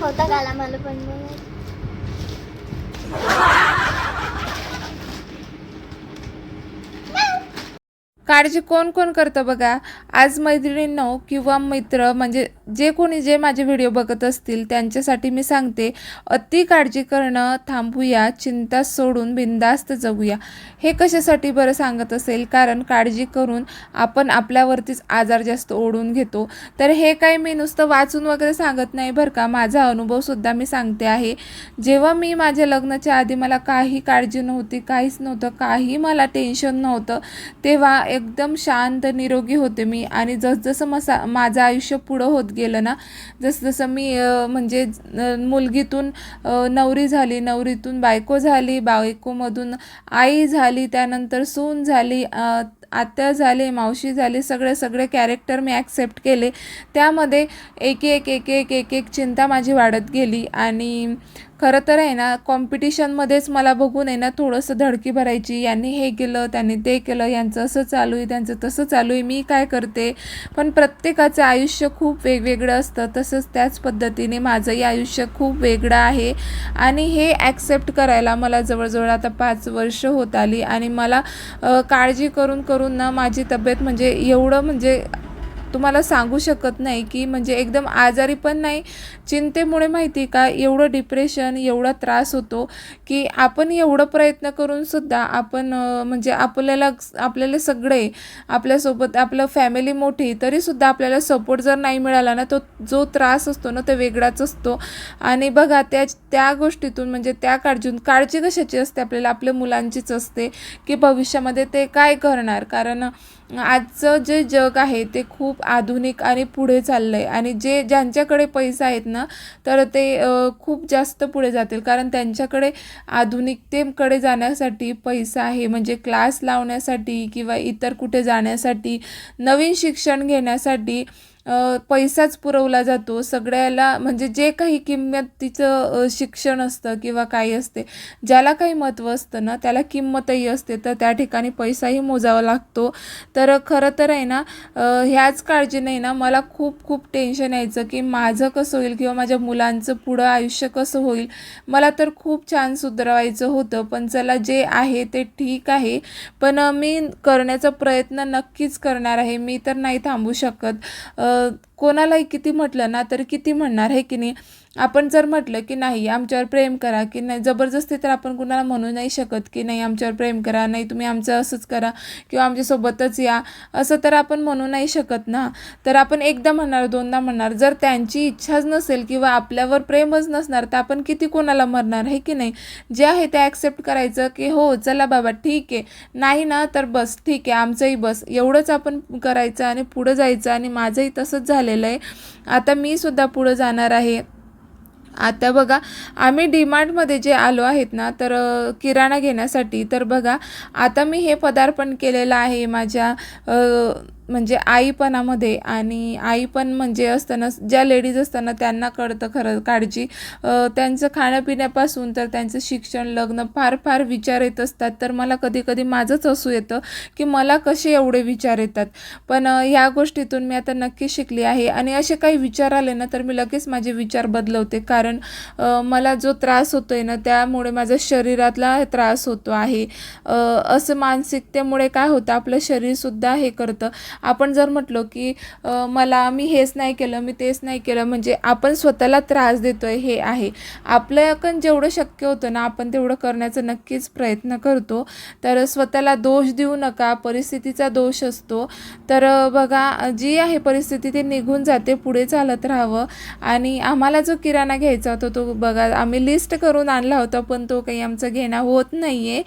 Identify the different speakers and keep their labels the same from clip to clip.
Speaker 1: होता गाला मला पण बघ.
Speaker 2: काळजी कोण कोण करतं बघा? आज मैत्रिणींनो किंवा मित्र म्हणजे जे कोणी जे माझे व्हिडिओ बघत असतील त्यांच्यासाठी मी सांगते अति काळजी करणं थांबूया चिंता सोडून बिंदास्त जगूया. हे कशासाठी बरं सांगत असेल? कारण काळजी करून आपण आपल्यावरतीच आजार जास्त ओढून घेतो. तर हे काही मी नुसतं वाचून वगैरे सांगत नाही बरं का. माझा अनुभवसुद्धा मी सांगते आहे. जेव्हा मी माझ्या लग्नाच्या आधी मला काही काळजी नव्हती काहीच नव्हतं काही मला टेन्शन नव्हतं तेव्हा एक एकदम शांत निरोगी होते मी. आणि जसजसं मसा माझं आयुष्य पुढं होत गेलं ना जसजसं मी म्हणजे मुलगीतून नवरी झाली नवरीतून बायको झाली बायकोमधून आई झाली त्यानंतर सून झाली आत्या झाले मावशी झाली सगळे सगळे कॅरेक्टर मी ॲक्सेप्ट केले. त्यामध्ये एक एक एक एक एक एक चिंता माझी वाढत गेली. आणि खरं तर आहे ना कॉम्पिटिशनमध्येच मला बघून आहे ना थोडंसं धडकी भरायची यांनी हे केलं त्यांनी ते केलं यांचं असं चालू आहे त्यांचं तसं चालू आहे मी काय करते? पण प्रत्येकाचं आयुष्य खूप वेगवेगळं असतं तसंच त्याच पद्धतीने माझंही आयुष्य खूप वेगळं आहे. आणि हे ॲक्सेप्ट करायला मला जवळजवळ आता पाच वर्ष होत आली आणि मला काळजी करून करून ना माझी तब्येत म्हणजे एवढं म्हणजे तुम्हाला सांगू शकत नाही की म्हणजे एकदम आजारी पण नाही. चिंतेमुळे माहिती का एवढं डिप्रेशन एवढा त्रास होतो की आपण एवढं प्रयत्न करून सुद्धा आपण म्हणजे आपल्याला आपल्याला सगळे आपल्यासोबत आपलं फॅमिली मोठी तरीसुद्धा आपल्याला सपोर्ट जर नाही मिळाला ना तो जो त्रास असतो ना तो वेगळाच असतो. आणि बघा त्या त्या गोष्टीतून म्हणजे त्या काळजीतून काळजी कशाची असते आपल्याला? आपल्या मुलांचीच असते की भविष्यामध्ये ते काय करणार? कारण आजचं जे जग आहे ते खूप आधुनिक आणि पुढे चाललं आहे आणि जे ज्यांच्याकडे पैसा आहेत ना तर ते खूप जास्त पुढे जातील. कारण त्यांच्याकडे आधुनिकतेकडे जाण्यासाठी पैसा आहे. म्हणजे क्लास लावण्यासाठी किंवा इतर कुठे जाण्यासाठी नवीन शिक्षण घेण्यासाठी पैसाच पुरवला जातो. सगळ्याला म्हणजे जे काही किंमतीचं शिक्षण असतं किंवा काही असते ज्याला काही महत्त्व असतं ना त्याला किंमतही असते. तर त्या ठिकाणी पैसाही मोजावा लागतो. तर खरं तर आहे ना ह्याच काळजीने ना मला खूप खूप टेन्शन यायचं की माझं कसं होईल किंवा माझ्या मुलांचं पुढं आयुष्य कसं होईल. मला तर खूप छान सुधरवायचं होतं पण चला जे आहे ते ठीक आहे. पण मी करण्याचा प्रयत्न नक्कीच करणार आहे. मी तर नाही थांबू शकत. uh, कोणालाही किती म्हटलं ना तर किती म्हणणार आहे की नाही? आपण जर म्हटलं की नाही आमच्यावर प्रेम करा की नाही जबरदस्ती तर आपण कुणाला म्हणू नाही शकत की नाही आमच्यावर प्रेम करा नाही तुम्ही आमचं असंच करा किंवा आमच्यासोबतच या असं तर आपण म्हणू नाही शकत ना. तर आपण एकदा म्हणणार दोनदा म्हणणार जर त्यांची इच्छाच नसेल किंवा आपल्यावर प्रेमच नसणार तर आपण किती कोणाला मरणार आहे की नाही? जे आहे ते ॲक्सेप्ट करायचं की हो चला बाबा ठीक आहे. नाही ना तर बस ठीक आहे आमचंही बस. एवढंच आपण करायचं आणि पुढं जायचं आणि माझंही तसंच झालं झालेलं आहे. आता मी सुद्धा पुढं जाणार आहे. आता बघा आम्ही डीमार्टमध्ये जे आलो आहेत ना तर किराणा घेण्यासाठी तर बघा आता मी हे पदार्पण केलेलं आहे माझ्या म्हणजे आईपणामध्ये आणि आई पण म्हणजे असताना ज्या लेडीज असताना त्यांना कळतं खरं काळजी. त्यांचं खाण्यापिण्यापासून तर त्यांचं शिक्षण लग्न फार फार विचार येत असतात. तर मला कधी कधी माझंच असू येतं की मला कसे एवढे विचार येतात. पण ह्या गोष्टीतून मी आता नक्की शिकली आहे आणि असे काही विचार आले ना तर मी लगेच माझे विचार बदलवते. कारण मला जो त्रास होतो आहे ना त्यामुळे माझ्या शरीरातला त्रास होतो आहे. असं मानसिकतेमुळे काय होतं आपलं शरीरसुद्धा हे करतं. आपण जर म्हटलो की मला मी हेच नाही केलं मी तेच नाही केलं म्हणजे आपण स्वतःला त्रास देतो आहे हे आहे. आपल्याकडून जेवढं शक्य होतं ना आपण तेवढं करण्याचा नक्कीच प्रयत्न करतो. तर स्वतःला दोष देऊ नका परिस्थितीचा दोष असतो. तर बघा जी आहे परिस्थिती ती निघून जाते पुढे चालत राहावं. आणि आम्हाला जो किराणा घ्यायचा होता तो बघा आम्ही लिस्ट करून आणला होता पण तो काही आमचं घेणं होत नाही आहे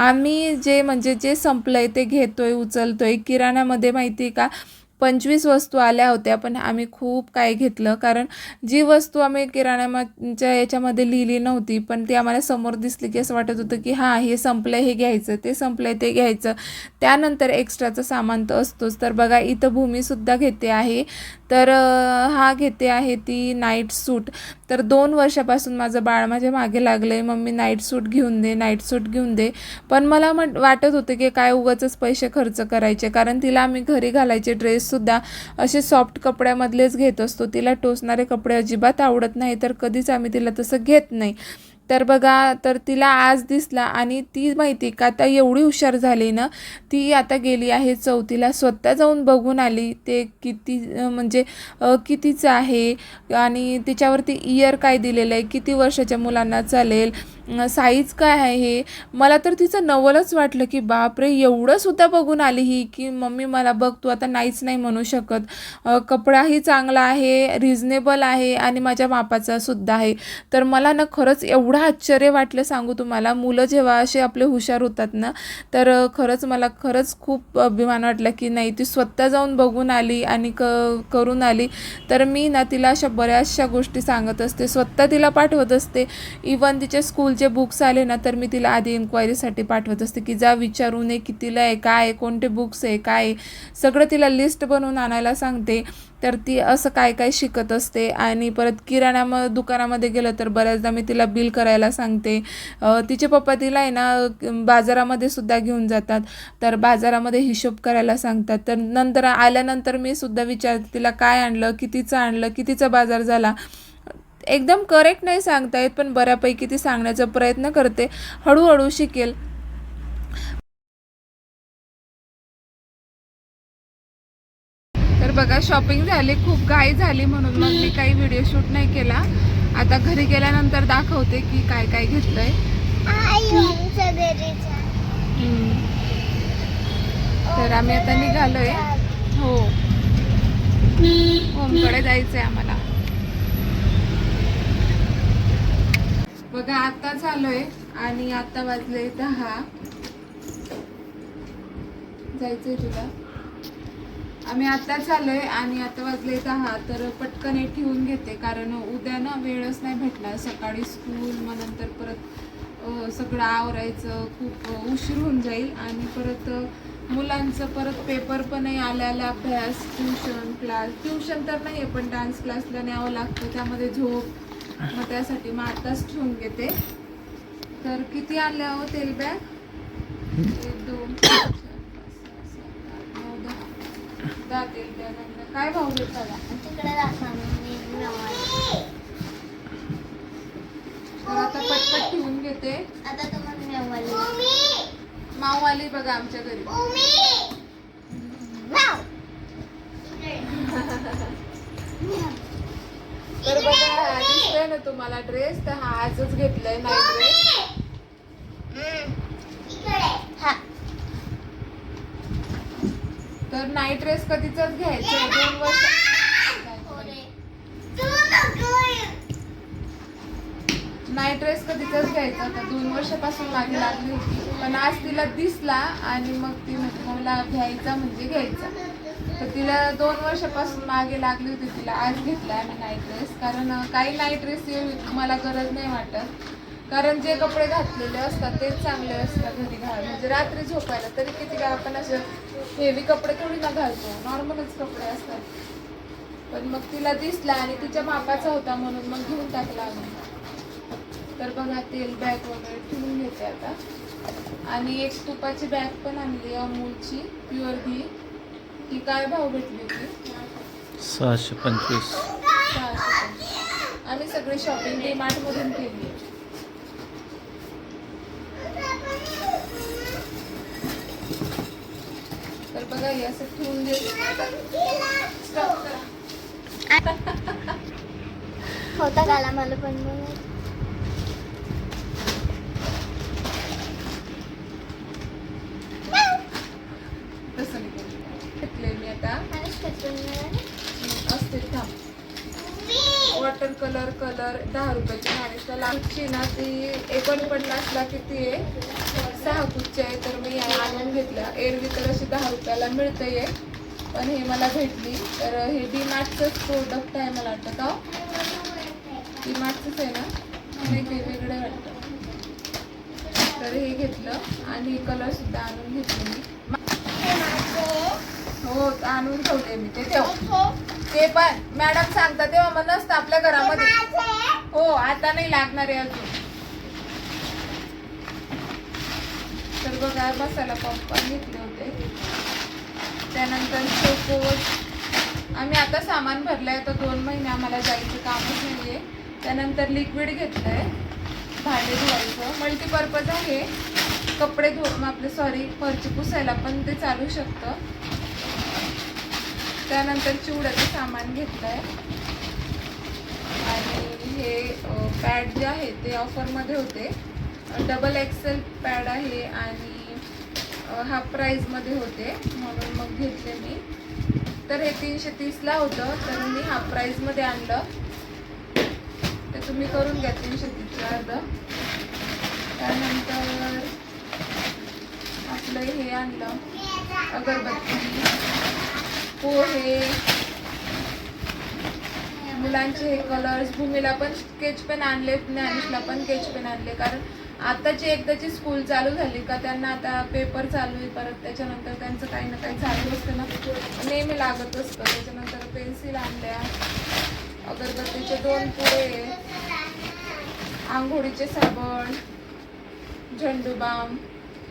Speaker 2: आम्ही जे म्हणजे जे संपलं आहे ते घेतो आहे उचलतो आहे किराणामध्ये माहिती आहे का? पंचवीस वस्तू आल्या होत्या पण आम्ही खूप काय घेतलं. कारण जी वस्तू आम्ही किराण्याच्या याच्यामध्ये लिहिली नव्हती पण ती आम्हाला समोर दिसली की असं वाटत होतं की हां हे संपलं हे घ्यायचं ते संपलं ते घ्यायचं. त्यानंतर एक्स्ट्राचं सामान तर असतोच. तर बघा इथं भूमीसुद्धा घेते आहे. तर हा घेते आहे ती नाईट सूट. तर दोन वर्षापासून माझं बाळ माझ्या मागे लागलं आहे मम्मी नाईट सूट घेऊन दे नाईट सूट घेऊन दे. पण मला म्हट वाटत होतं की काय उगाचच पैसे खर्च करायचे. कारण तिला आम्ही घरी घालायचे ड्रेस सुद्धा असे सॉफ्ट कपड्यामधलेच घेत असतो. तिला टोचणारे कपडे अजिबात आवडत नाही तर कधीच आम्ही तिला तसं घेत नाही. तर बघा तर तिला आज दिसला आणि ती माहिती का आता एवढी हुशार झाली ना ती आता गेली आहे चौथीला स्वतः जाऊन बघून आली ते किती म्हणजे कितीचं आहे आणि तिच्यावरती इयर काय दिलेलं आहे किती वर्षाच्या मुलांना चालेल साईज काय आहे हे? मला तर तिचं नवलच वाटलं की बापरे एवढं सुद्धा बघून आली ही की मम्मी मला बघ तू आता नाहीच नाही म्हणू शकत. कपडाही चांगला आहे रिजनेबल आहे आणि माझ्या मापाचा सुद्धा आहे. तर मला ना खरंच एवढं आश्चर्य वाटलं सांगू तुम्हाला. मुलं जेव्हा असे आपले हुशार होतात ना तर खरंच मला खरंच खूप अभिमान वाटला की नाही ती स्वतः जाऊन बघून आली आणि क करून आली. तर मी ना तिला अशा बऱ्याचशा गोष्टी सांगत असते स्वतः तिला पाठवत असते. इवन तिचे स्कूलचे बुक्स आले ना तर मी तिला आधी इन्क्वायरीसाठी पाठवत असते की जा विचारून ये कितीला आहे काय आहे कोणते बुक्स आहे काय आहे. सगळं तिला लिस्ट बनवून आणायला सांगते. तर ती असं काय काय शिकत असते आणि परत किराणा म दुकानामध्ये गेलं तर बऱ्याचदा मी तिला बिल करायला सांगते. तिचे पप्पा तिला आहे ना बाजारामध्ये सुद्धा घेऊन जातात. तर बाजारामध्ये हिशोब करायला सांगतात. तर नंतर आल्यानंतर मी सुद्धा विचारते तिला काय आणलं कितीचं आणलं कितीचा बाजार झाला. एकदम करेक्ट नाही सांगता येत पण बऱ्यापैकी ती सांगण्याचा प्रयत्न करते. हळूहळू शिकेल. तर बघा शॉपिंग झाली खूप घाई झाली म्हणून मग मी काही व्हिडिओ शूट नाही केला. आता घरी गेल्यानंतर दाखवते की काय काय घेतलंय. तर आम्ही आता निघालोय. हो. होमकडे जायचंय आम्हाला. बघा आता चालोय आणि आता वाजले दहा. जायचंय तुला? आम्ही आता आहे आणि आता वाजले दहा तर पटकन हे ठेवून घेते कारण उद्या ना वेळच नाही भेटणार. सकाळी स्कूल मग नंतर परत सगळं आवरायचं खूप उशीर होऊन जाईल. आणि परत मुलांचं परत पेपर पण आहे आल्याला अभ्यास ट्युशन क्लास ट्युशन तर नाही आहे पण डान्स क्लासला न्यावं लागतं. त्यामध्ये झोप मग त्यासाठी मग आताच ठेवून घेते. तर किती आणल्या हो तेल बॅग? एक दोन चार, पाच, सहा, सात, आठ, नऊ, दहा. दहा तेल बॅग. काय भाव घेतला
Speaker 1: तिकडे दाखवा मी नवाली.
Speaker 2: तर आता पटपट ठेवून घेते.
Speaker 1: आता तुम्हाला नवाली
Speaker 2: माऊ आली बघा आमच्या घरी तर बघा हा दिसतोय ना तुम्हाला ड्रेस तर हा आजच घेतलाय नाही ड्रेस
Speaker 1: हा.
Speaker 2: तर नाईट ड्रेस कधीचाच घ्यायचा दोन वर्ष नाईट ड्रेस कधीचाच घ्यायचा होता. दोन वर्षापासून मागे लागली होती. पण आज तिला दिसला आणि मग ती म्हटली मला घ्यायचा म्हणजे घ्यायचा. तर तिला दोन वर्षापासून मागे लागली होती तिला आज घेतला आहे नाईट ड्रेस कारण काही नाईट ड्रेस मला गरज नाही वाटत. कारण जे कपडे घातलेले असतात तेच चांगले असतात घरी घाल म्हणजे रात्री झोपायला तरी किती काय आपण असं हेवी कपडे थोडी ना घालतो. नॉर्मलच कपडे असतात. पण मग तिला दिसला आणि तिच्या मापाचा होता म्हणून मग घेऊन टाकला आम्ही. तर बघा तेल बॅग वगैरे ठेवून घेते आता. आणि एक तुपाची बॅग पण आणली अमूलची प्युअर घी ती काय भाव भेटली होती
Speaker 3: सहाशे पंचवीस
Speaker 2: सहाशे पंचवीस. आम्ही सगळी शॉपिंग डी मार्ट मधून केली तर बघा हे असं ठेवून देते Stop करा.
Speaker 1: होता काला मला पण बघायचं.
Speaker 2: तसं नाही केलं. घेतलंय मी आता
Speaker 1: आणि स्टेपल मिळाले.
Speaker 2: असते थांब वॉटर कलर कलर दहा रुपयाची नाणीच्या लागची ना ती एकोणपन्नासला किती आहे. सहा कुच्चे आहे तर मी आणून घेतला. एरवी तर अशी दहा रुपयाला मिळते आहे पण हे मला भेटली. तर हे डी मार्टचंच प्रोडक्ट आहे मला वाटतं का? डी मार्टचंच आहे ना? नाही काही वेगळं वाटतं. तर हे घेतलं. आणि कलरसुद्धा आणून घेतले मी.
Speaker 1: हो
Speaker 2: आणून ठेवले मी ते ठेव. ते पण. मॅडम सांगता तेव्हा मग नसतं आपल्या घरामध्ये. हो आता नाही लागणार आहे अजून. तर बघा मसाला पॉपकॉर्न घेतले होते. त्यानंतर चोकोज आम्ही आता सामान भरलं आहे तर दोन महिने आम्हाला जायचं कामच नाही आहे त्यानंतर लिक्विड घेतलं आहे भांडे धुवायचं. मल्टीपर्पज आहे. कपडे धु आपले सॉरी फरची पुसायला पण ते चालू शकतं. त्यानंतर चिवड्याचं सामान घेतलं आहे आणि हे पॅड जे आहे ते ऑफरमध्ये होते. डबल एक्सेल पॅड आहे आणि हाफ प्राईजमध्ये होते. म्हणून मग घेतले मी. तर हे तीनशे तीसला होतं तर मी हा प्राईजमध्ये आणलं. ते तुम्ही करून घ्या तीनशे तीसला अर्ध. त्यानंतर आपलं हे आणलं. अगरबत्ती. पोहे मुलांचे हे कलर्स भूमीला पण स्केच पेन आणले ज्ञानेशला पण स्केच पेन आणले. कारण आताची एकदाची स्कूल चालू झाली का त्यांना आता पेपर चालू आहे परत. त्याच्यानंतर त्यांचं काही ना काही चालू असतं ना. नेहमी लागत असतं. त्याच्यानंतर पेन्सिल आणल्या. अगरबत्तीचे दोन पुडे आंघोळीचे साबण झेंडूबाम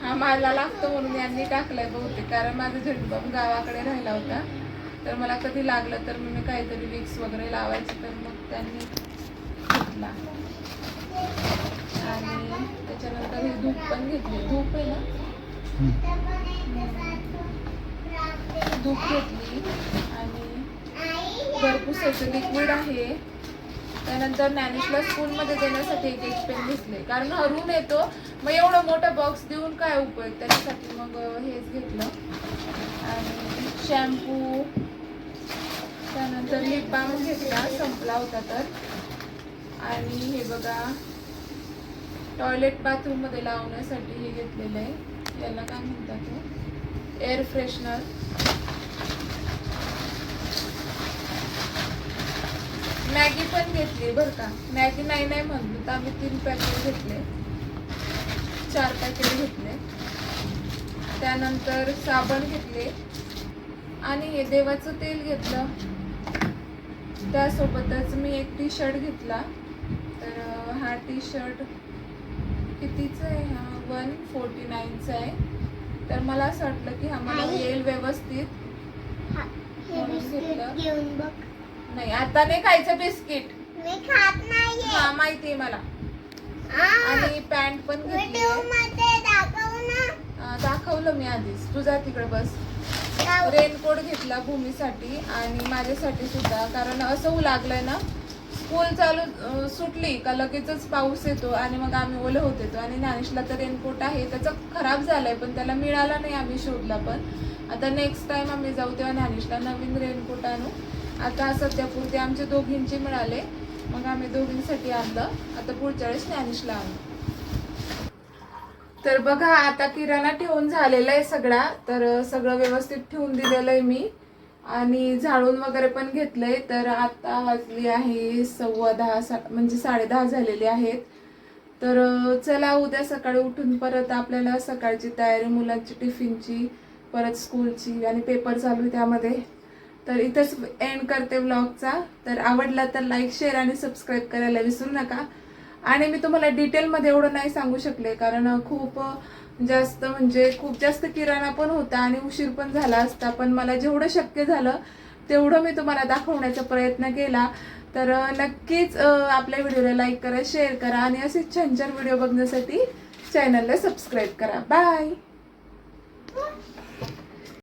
Speaker 2: हा मला लागतो म्हणून यांनी टाकलाय बहुतेक. कारण माझा झंडूबाम गावाकडे राहिला होता. तर मला कधी लागलं तर मी काहीतरी विक्स वगैरे लावायची तर मग त्यांनी घेतला. आणि त्याच्यानंतर हे धूप पण घेतले. धूप आहे ना? धूप घेतली. आणि घरपुसाचं लिक्विड आहे. त्यानंतर नॅनिशला स्कूलमध्ये देण्यासाठी एक एक पेन घेतले. कारण हरून येतो. मग एवढं मोठा बॉक्स देऊन काय उपयोग? त्याच्यासाठी मग हेच घेतलं. आणि शॅम्पू त्यानंतर लिप बाम घेतला संपला होता तर. आणि हे बघा टॉयलेट बाथरूममध्ये लावण्यासाठी हे घेतलेलं आहे. याला काय म्हणतात एअर फ्रेशनर मॅगी पण घेतली बरं का. मॅगी नाही नाही म्हणलो तर आम्ही तीन पॅकेट घेतले. चार पॅकेट घेतले. त्यानंतर साबण घेतले. आणि हे देवाचं तेल घेतलं. त्यासोबतच मी एक टी शर्ट घेतला. तर हा टी शर्ट कितीचा आहे? हा वन फोर्टी नाईनचा आहे. तर मला असं वाटलं की हा मला. येईल व्यवस्थित. नाही आता नाही खायचं बिस्किट.
Speaker 1: मी खात नाहीये.
Speaker 2: हा माहितीये मला.
Speaker 1: आ,
Speaker 2: आणि पॅन्ट पण घेतली दाखवलं मी आधीच. तुझा तिकडे बस. रेनकोट घेतला भूमीसाठी आणि माझ्यासाठी सुद्धा. कारण असं होऊ लागलंय ना स्कूल चालू सुटली का लगेचच पाऊस येतो आणि मग आम्ही ओले होत येतो. आणि ज्ञानेशला तर रेनकोट आहे त्याचा खराब झालाय पण त्याला मिळाला नाही आम्ही शोधला पण. आता नेक्स्ट टाइम आम्ही जाऊ तेव्हा ज्ञानेशला नवीन रेनकोट आणू. आता सध्यापुरते आमचे दोघींचे मिळाले. मग आम्ही दोघींसाठी आणलं. आता पुढच्या वेळेस ज्ञानेशला आणू. तर बघा आता किराणा ठेवून झालेला आहे सगळा. तर सगळं व्यवस्थित ठेवून दिलेलं आहे मी. आणि झाडून वगैरे पण घेतलंय. तर आता वाजली आहे सव्वा दहा सा म्हणजे साडे दहा झालेले आहेत. तर चला उद्या सकाळी उठून परत आपल्याला सकाळची तयारी मुलांची टिफिनची परत स्कूलची आणि पेपर चालू आहे त्यामध्ये. तर इथंच एंड करते व्लॉगचा तर आवडला तर लाईक शेअर आणि सबस्क्राईब करायला विसरू नका. आणि मी तुम्हाला डिटेलमध्ये एवढं नाही सांगू शकले कारण खूप जास्त म्हणजे खूप जास्त किराणा पण होता आणि उशीर पण झाला असता. पण मला जेवढं शक्य झालं तेवढं मी तुम्हाला दाखवण्याचा प्रयत्न केला. तर नक्कीच आपल्या व्हिडिओला लाईक करा शेअर करा आणि असेच छान छान व्हिडिओ बघण्यासाठी चॅनलला सबस्क्राईब करा. बाय